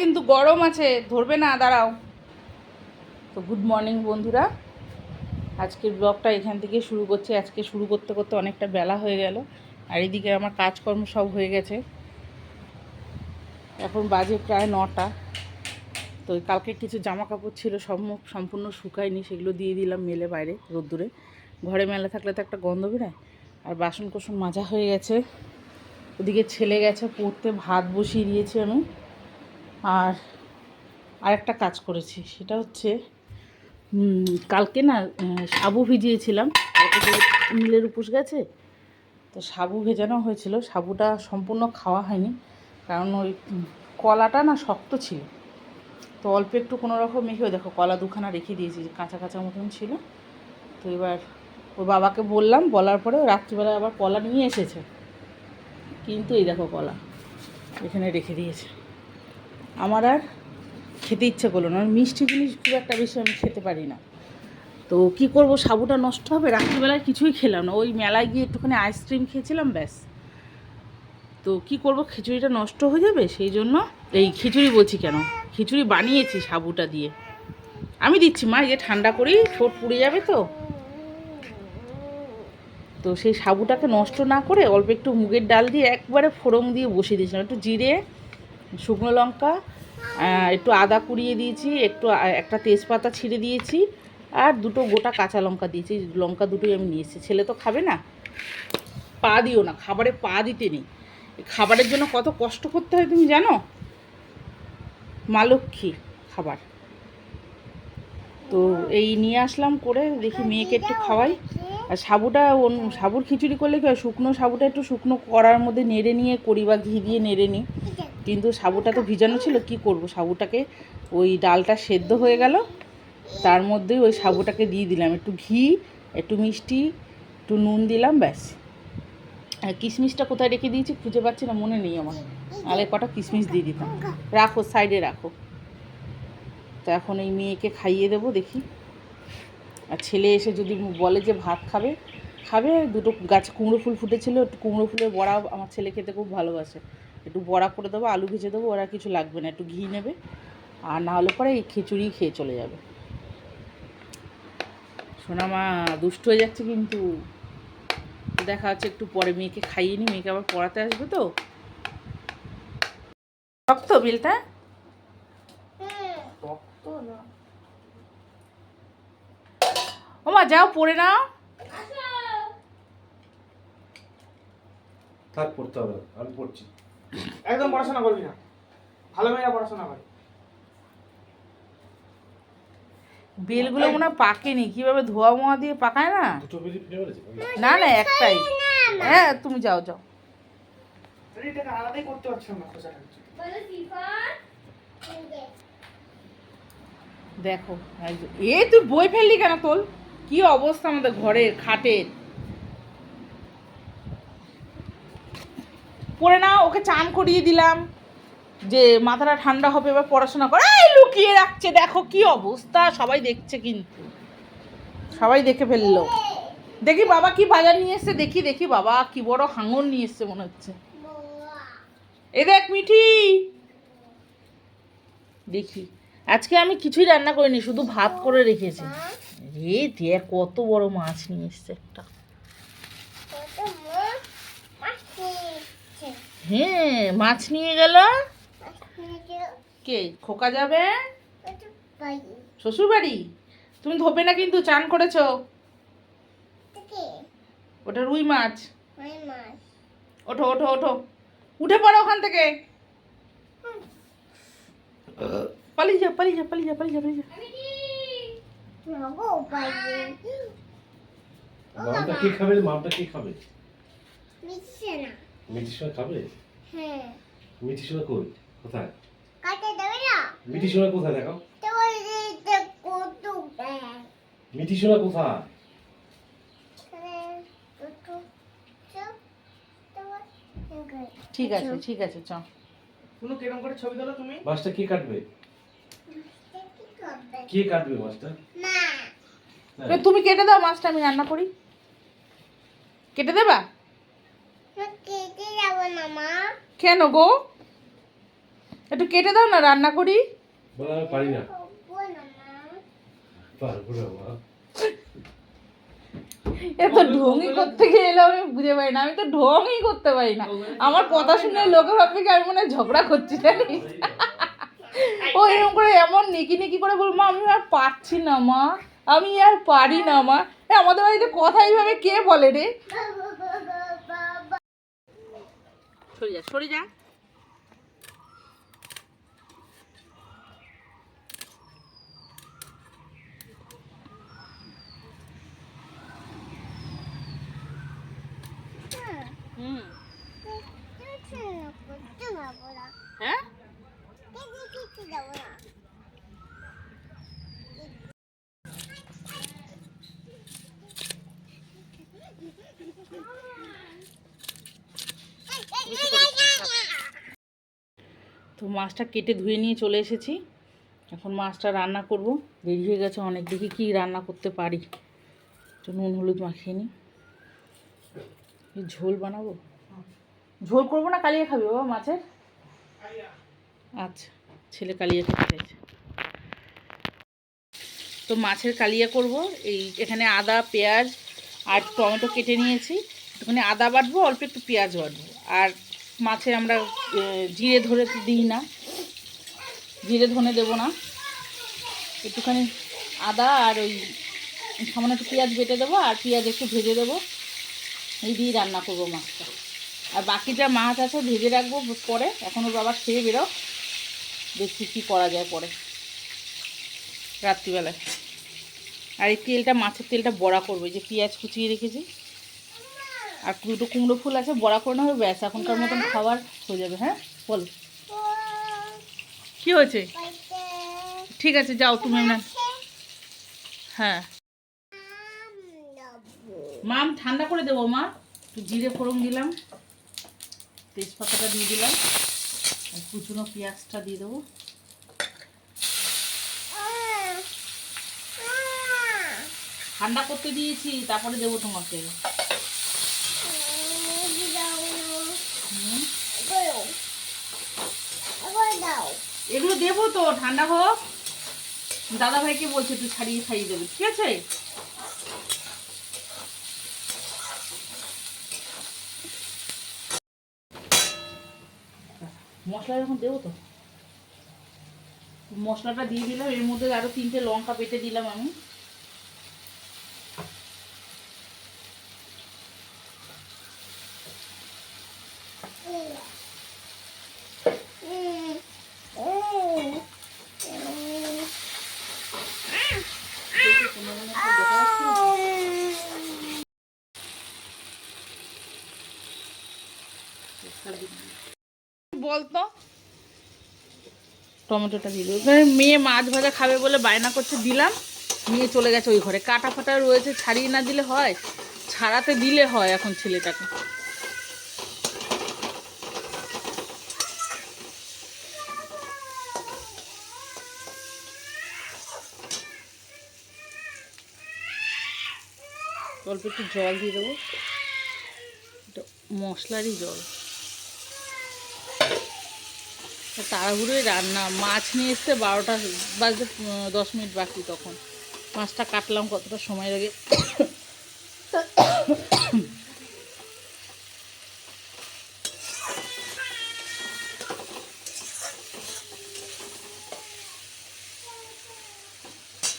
কিন্তু গরম আছে, ধরবে না, দাঁড়াও। তো গুড মর্নিং বন্ধুরা। আজকের ব্লগটা এখান থেকে শুরু করছি। আজকে শুরু করতে করতে অনেকটা বেলা হয়ে গেল, আর এদিকে আমার কাজকর্ম সব হয়ে গেছে। এখন বাজে প্রায় নটা। তো কালকে কিছু জামা কাপড় ছিল, সব সম্পূর্ণ শুকায়নি, সেগুলো দিয়ে দিলাম মেলে বাইরে, রোদ্দুরে। ঘরে মেলা থাকলে তো একটা গন্ধ বেরোয়। আর বাসন কোসন মাজা হয়ে গেছে। ওদিকে ছেলে গেছে, পড়তে ভাত বসিয়ে দিয়েছি আমি। আর আরেকটা কাজ করেছি, সেটা হচ্ছে কালকে না সাবু ভিজিয়েছিলাম। নীলের উপোস গেছে, তো সাবু ভেজানো হয়েছিল। সাবুটা সম্পূর্ণ খাওয়া হয়নি, কারণ ওই কলাটা না শক্ত ছিল। তো অল্প একটু কোনো রকম মেখেও দেখো, কলা দুখানা রেখে দিয়েছি কাঁচা কাঁচা মতন ছিল। তো এবার ওর বাবাকে বললাম, বলার পরে রাত্রিবেলা আবার কলা নিয়ে এসেছে। কিন্তু এই দেখো কলা, এখানে রেখে দিয়েছে। আমার আর খেতে ইচ্ছে করল না। মিষ্টি জিনিস খুব একটা বেশি আমি খেতে পারি না। তো কি করব? সাবুটা নষ্ট হবে। রাত্রিবেলায় কিছুই খেলাম না। ওই মেলায় গিয়ে একটুখানি আইসক্রিম খেয়েছিলাম, ব্যাস। তো কি করব? খিচুড়িটা নষ্ট হয়ে যাবে, সেই জন্য এই খিচুড়ি বলছি কেন? খিচুড়ি বানিয়েছি সাবুটা দিয়ে। আমি দিচ্ছি, মা যে ঠান্ডা করেই ঠোঁট পুড়ে যাবে তো। তো সেই সাবুটাকে নষ্ট না করে অল্প একটু মুগের ডাল দিয়ে একবারে ফোড়ন দিয়ে বসিয়ে দিয়েছিলাম। একটু জিরে শুকনো লঙ্কা একটু আদা কুড়িয়ে দিয়েছি, একটু একটা তেজপাতা ছিঁড়ে দিয়েছি, আর দুটো গোটা কাঁচা লঙ্কা দিয়েছি। লঙ্কা দুটোই আমি নিয়েছি ছেলে তো খাবে না? পা দিও না, খাবারে পা দিতে নেই। খাবারের জন্য কত কষ্ট করতে হয় তুমি জানো? মা লক্ষ্মী খাবার। তো এই নিয়ে আসলাম করে, দেখি মেয়েকে একটু খাওয়াই। আর সাবুটা সাবুর খিচুড়ি করলে কি হয়? শুকনো সাবুটা একটু শুকনো করার মধ্যে নেড়ে নিয়ে করি বা ঘি দিয়ে নেড়ে নিই। কিন্তু সাবুটা তো ভিজানো ছিল, কি করব? সাবুটাকে ওই ডালটা সেদ্ধ হয়ে গেল, তার মধ্যে ওই সাবুটাকে দিয়ে দিলাম। একটু ঘি, একটু মিষ্টি, একটু নুন দিলাম, ব্যাস। কিশমিশটা কোথায় রেখে দিয়েছি খুঁজে পাচ্ছি না, মনে নেই আমার। নাহলে কটা কিশমিশ দিয়ে দিতাম। রাখো, সাইডে রাখো। তো এখন এই মেয়েকে খাইয়ে দেবো, দেখি। আর ছেলে এসে যদি বলে যে ভাত খাবে খাবে, দুটো গাছে কুমড়ো ফুল ফুটেছিল কুমড়ো ফুলের বড়া আমার ছেলে খেতে খুব ভালোবাসে। একটু বড়া করে দেবো আলু ভেজে দেবো ওরা কিছু লাগবে না একটু ঘি নেবে আর না হলে পরে এই খিচুড়ি খেয়ে চলে যাবে। সোনা মা দুষ্ট হয়ে যাচ্ছে কিন্তু। দেখা হচ্ছে একটু পরে মেয়েকে খাইয়ে নি মেয়েকে আবার পড়াতে আসবে তো। শক্ত বিলটা শক্ত না। ওমা যাও পড়ে নাও। থাক পড়তে হবে আমি পড়ছি। একদম পড়াশোনা করবি না। ভালো মেয়েরা পড়াশোনা করে। বেলগুলো মনে হয় পাকেনি কীভাবে ধোয়া মোয়া দিয়ে পাকায় না? না না একটাই। হ্যাঁ তুমি যাও যাও। আলাদাই করতে পারছিলাম না দেখো একদম- এ তুই বই ফেললি কেন তোল? কি অবস্থা আমাদের ঘরের খাটের? পড়ে না ওকে চান করিয়ে দিলাম। যে মাথাটা ঠান্ডা হবে, এবার পড়াশোনা করে। এই লুকিয়ে রাখছে, দেখো কি অবস্থা, সবাই দেখছে কিন্তু। সবাই দেখে ফেলল। দেখি বাবা কি বাজার নিয়ে এসছে, দেখি দেখি বাবা কি বড় হাঙর নিয়ে এসছে মনে হচ্ছে। এ দেখ মিঠি। দেখি। আজকে আমি কিছুই রান্না করিনি, শুধু ভাত করে রেখেছি। রে দেখ, কত বড় মাছ নিয়ে এসছে একটা। হ্যাঁ মাছ নিয়ে গেল। কে খোকা যাবে? শ্বশুর বাড়ি তুমি ধোবে না কিন্তু? চান করেছ? ওটা রুই মাছ। ওঠো ওঠো ওঠো। উঠে পড়ো ওখান থেকে। পালিয়ে যা পালিয়ে যা পালিয়ে যা পালিয়ে যা পালিয়ে যা মামটা কি খাবে? মামটা কি খাবে? মিঠি সোনা খাবে? মিঠি সোনা কই? কোথায়? মিঠি সোনা কোথায় দেখাও? মিঠি সোনা কোথায়? ঠিক আছে ঠিক আছে চ। কোনো কিরম করে ছবি তোলো তুমি? মাছটা কে কাটবে? কে কাটবে মাছটা? এ, তুমি কেটে দাও মাছটা আমি রান্না করি। কেটে দেবা? কেন গো? একটু কেটে দাও না রান্না করি। পারি না। এত ঢঙ্গি করতে গেলে আমি বুঝে পাই না আমি তো ঢঙ্গই করতে পারি না। আমার কথা শুনে লোকে ভাববে কি আমি মনে হয় ঝগড়া করছি জানিস? ও এরকম করে এমন নেকি নেকি করে বলব মা আমি আর পারছি না মা। আমি আর পারি না মা। আমাদের বাড়িতে কথা এইভাবে কে বলে রে? সরে যা সরে যা হুম হ্যাঁ তো মাছটা কেটে ধুয়ে নিয়ে চলে এসেছি। এখন মাছটা রান্না করব। দেরি হয়ে গেছে অনেক। দেখি কি রান্না করতে পারি। তো নুন হলুদ মাখিয়ে নিই। ঝোল বানাবো? ঝোল করব না কালিয়া খাবি বাবা মাছের? আচ্ছা ছেলে কালিয়া খেতে চাইছে। তো মাছের কালিয়া করব। এই এখানে আদা পেঁয়াজ আর টমেটো কেটে নিয়েছি। একটুখানি আদা বাটবো অল্প একটু পেঁয়াজ বাটবো। আর মাছে আমরা জিরে ধরে দিই না। জিরে ধনে দেবো না। একটুখানি আদা আর ওই সামান্য একটু পেঁয়াজ বেটে দেবো আর পেঁয়াজ একটু ভেজে দেবো। এই দিয়েই রান্না করব মাছটা। আর বাকিটা মাছ আছে ভেজে রাখব পরে। এখন ওর বাবা খেয়ে বেরো দেখছি কী করা যায় পরে। রাত্রিবেলায়। আর এই তেলটা, মাছের তেলটা বড়া করব। যে পেঁয়াজ কুচিয়ে রেখেছি। আর দুটো কুমড়ো ফুল আছে, বড়া করে নেবে ব্যাস, এখনকার মতন খাবার হয়ে যাবে হ্যাঁ? বল। কি হয়েছে? ঠিক আছে, যাও তুমি না। হ্যাঁ। মাম, ঠান্ডা করে দেবো, মা। একটু জিরে ফোড়ন দিলাম, তেজপাতাটা দিয়ে দিলাম, আর কুচুনো পেঁয়াজটা দিয়ে দেবো। ঠান্ডা করতে দিয়েছি, তারপরে দেবো তোমাকে। এগুলো দেবো তো, ঠান্ডা হোক। দাদা ভাইকে বলছে তুই ছাড়িয়ে খাইয়ে দেবে, ঠিক আছে? মশলা এখন দেবো তো? মশলাটা দিয়ে দিলাম, এর মধ্যে আরও তিনটে লঙ্কা পেটে দিলাম আমি। বলতো? টমেটোটা দিল। ওখানে মেয়ে মাছ ভাজা খাবে বলে বায়না করছে, দিলাম। নিয়ে চলে গেছে ওই ঘরে। কাটা ফাটা রয়েছে, ছাড়িয়ে না দিলে হয়? ছাড়াতে দিলে হয় এখন ছেলেটাকে। অল্প একটু জল দিয়ে দেবো। মশলারই জল। তাড়াহুড়োই রান্না। মাছ নিয়ে এসছে বারোটা বাজতে দশ মিনিট বাকি তখন। মাছটা কাটলাম, কতটা সময় লাগে।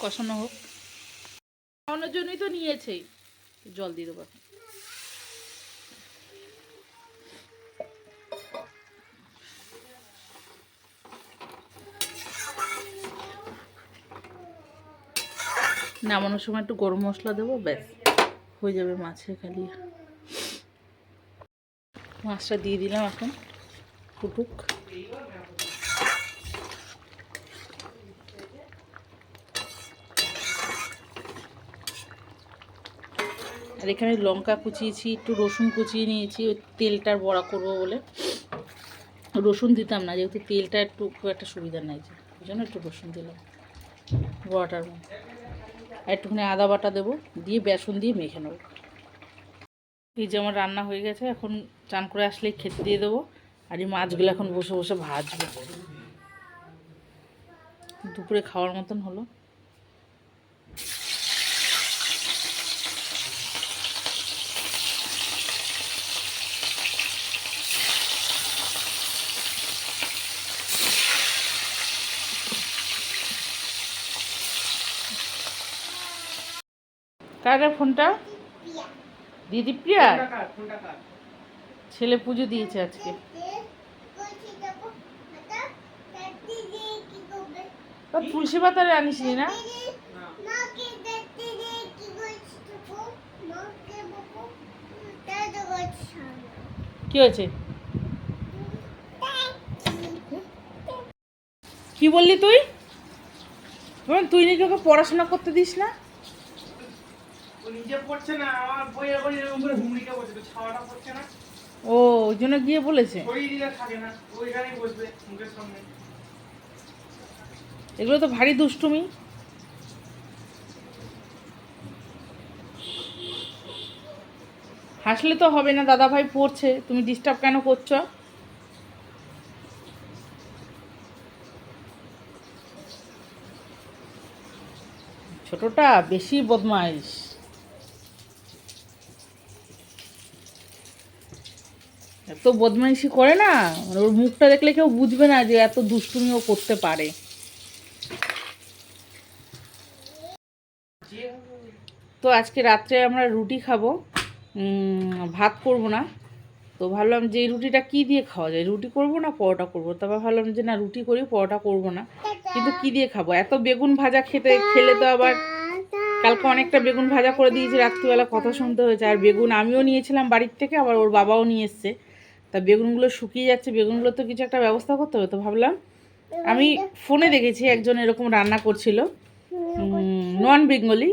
কষানো হোক। খাওয়ানোর জন্যই তো নিয়েছেই। জল দিয়ে দেবো নামানোর সময় একটু গরম মশলা দেবো, ব্যাস, হয়ে যাবে মাছের খালি মাছটা দিয়ে দিলাম এখন, ফুটুক। আর এখানে লঙ্কা কুচিয়েছি, একটু রসুন কুচিয়ে নিয়েছি, ওই তেলটার বড়া করব বলে। রসুন দিতাম না, যেহেতু তেলটা একটু, খুব একটা সুবিধা নাই যে, ওই জন্য একটু রসুন দিলাম। বড়াটার মধ্যে। আর একটুখানি আদা বাটা দেবো, দিয়ে বেসন দিয়ে মেখে নেব। এই যে আমার রান্না হয়ে গেছে, এখন চান করে আসলে খেতে দিয়ে দেবো। আর এই মাছগুলো এখন বসে বসে ভাজবো। দুপুরে খাওয়ার মতন হলো। কার ফোনটা? দিদি প্রিয়া ফোনটা কার ফোনটা কার? ছেলে পুজো দিয়েছে আজকে। তা তুলসী পাতারে আনিস নি না? না কি হয়েছে? কি বললি তুই? তুই নাকি ওকে পড়াশোনা করতে দিস না? ও ওই জন্য গিয়ে বলেছে। এগুলো তো ভারী দুষ্টুমি। হাসলে তো হবে না দাদা ভাই পড়ছে তুমি ডিস্টার্ব কেন করছ? ছোটটা বেশি বদমাইশ এত বদমাইশি করে না? মানে ওর মুখটা দেখলে কেউ বুঝবে না যে এত দুষ্টুমিও করতে পারে। তো আজকে রাত্রে আমরা রুটি খাব। ভাত করব না। তো ভাবলাম যে এই রুটিটা কি দিয়ে খাওয়া যায়? রুটি করব না পরোটা করব? তারপর ভাবলাম যে না, রুটি করি, পরোটা করব না। কিন্তু কি দিয়ে খাব? এত বেগুন ভাজা খেতে, খেলে তো আবার কালকে অনেকটা বেগুন ভাজা করে দিয়েছি, রাত্রিবেলা কথা শুনতে হয়েছে। আর বেগুন আমিও নিয়েছিলাম বাড়ির থেকে, আবার ওর বাবাও নিয়ে এসছে। তা বেগুনগুলো শুকিয়ে যাচ্ছে বেগুনগুলো তো কিছু একটা ব্যবস্থা করতে হবে তো ভাবলাম। আমি ফোনে দেখেছি একজন এরকম রান্না করছিল। নন বেঙ্গলি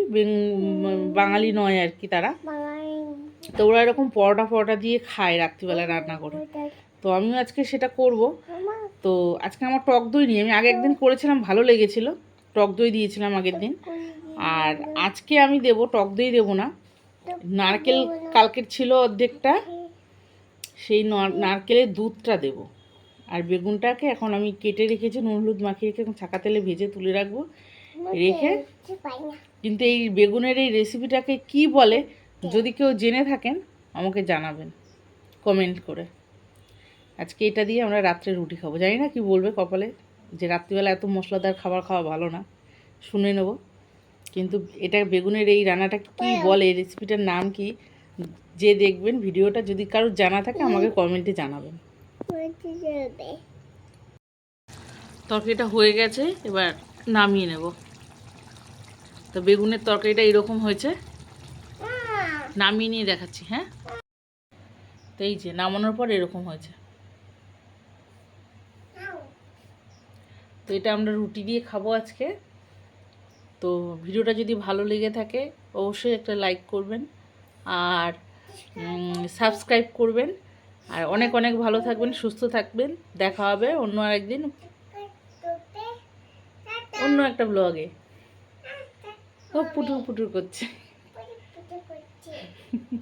বাঙালি নয় আর কি তারা। তো ওরা এরকম পরোটা পরোটা দিয়ে খায় রাত্রিবেলা রান্না করে। তো আমিও আজকে সেটা করব। তো আজকে আমার টক দই নিয়ে আমি আগে একদিন করেছিলাম, ভালো লেগেছিল। টক দই দিয়েছিলাম আগের দিন। আর আজকে আমি দেব, টক দই দেবো না। নারকেল কালকের ছিল অর্ধেকটা। সেই নারকেলের দুধটা দেব। আর বেগুনটাকে এখন আমি কেটে রেখেছি নুন হলুদ মাখিয়ে রেখে এখন ছাকা তেলে ভেজে তুলে রাখব। রেখে কিন্তু এই বেগুনের এই রেসিপিটাকে কি বলে যদি কেউ জেনে থাকেন আমাকে জানাবেন কমেন্ট করে। আজকে এটা দিয়ে আমরা রাত্রে রুটি খাব। জানি না কি বলবে কপালে যে রাত্রিবেলা এত মশলাদার খাবার খাওয়া ভালো না শুনে নেব। কিন্তু এটা বেগুনের এই রান্নাটা কি বলে রেসিপিটার নাম কি? যে দেখবেন ভিডিওটা যদি কারোর জানা থাকে, আমাকে কমেন্টে জানাবেন। তরকারিটা হয়ে গেছে, এবার নামিয়ে নেব। তো বেগুনের তরকারিটা এরকম হয়েছে। নামিয়ে নিয়ে দেখাচ্ছি হ্যাঁ? তো এই যে, নামানোর পর এরকম হয়েছে। তো এটা আমরা রুটি দিয়ে খাব আজকে। তো ভিডিওটা যদি ভালো লেগে থাকে, অবশ্যই একটা লাইক করবেন। আর সাবস্ক্রাইব করবেন। আর অনেক অনেক ভালো থাকবেন সুস্থ থাকবেন। দেখা হবে অন্য আরেকদিন অন্য একটা ব্লগে ও পুটুর পুটুর করছে।